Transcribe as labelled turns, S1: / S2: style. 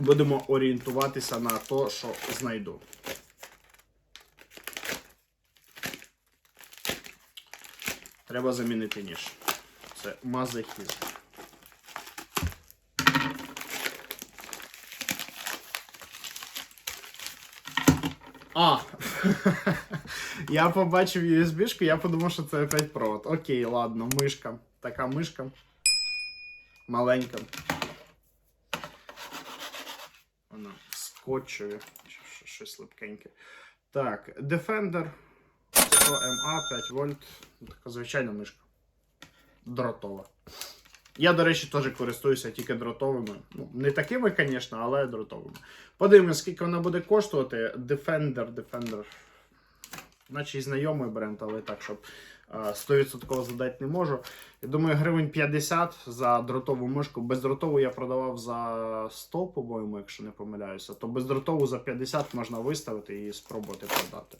S1: Будемо орієнтуватися на те, що знайду. Треба замінити ніж. Це мазохізм. А! я побачив USB-шку, я подумав, що це опять провод. Окей, ладно, мишка. Така мишка. Маленька. Вона скотчеві. Щось липкеньке. Так, Defender 100 MA, 5 вольт. Така звичайна мишка. Дротова. Я, до речі, теж користуюся тільки дротовими. Ну, не такими, звісно, але дротовими. Подивимось, скільки вона буде коштувати. Defender, Defender. Наче і знайомий бренд, але так, щоб а, 100% задати не можу. Я думаю, гривень 50 за дротову мишку. Бездротову я продавав за 100, по-моєму, якщо не помиляюся, то бездротову за 50 можна виставити і спробувати продати.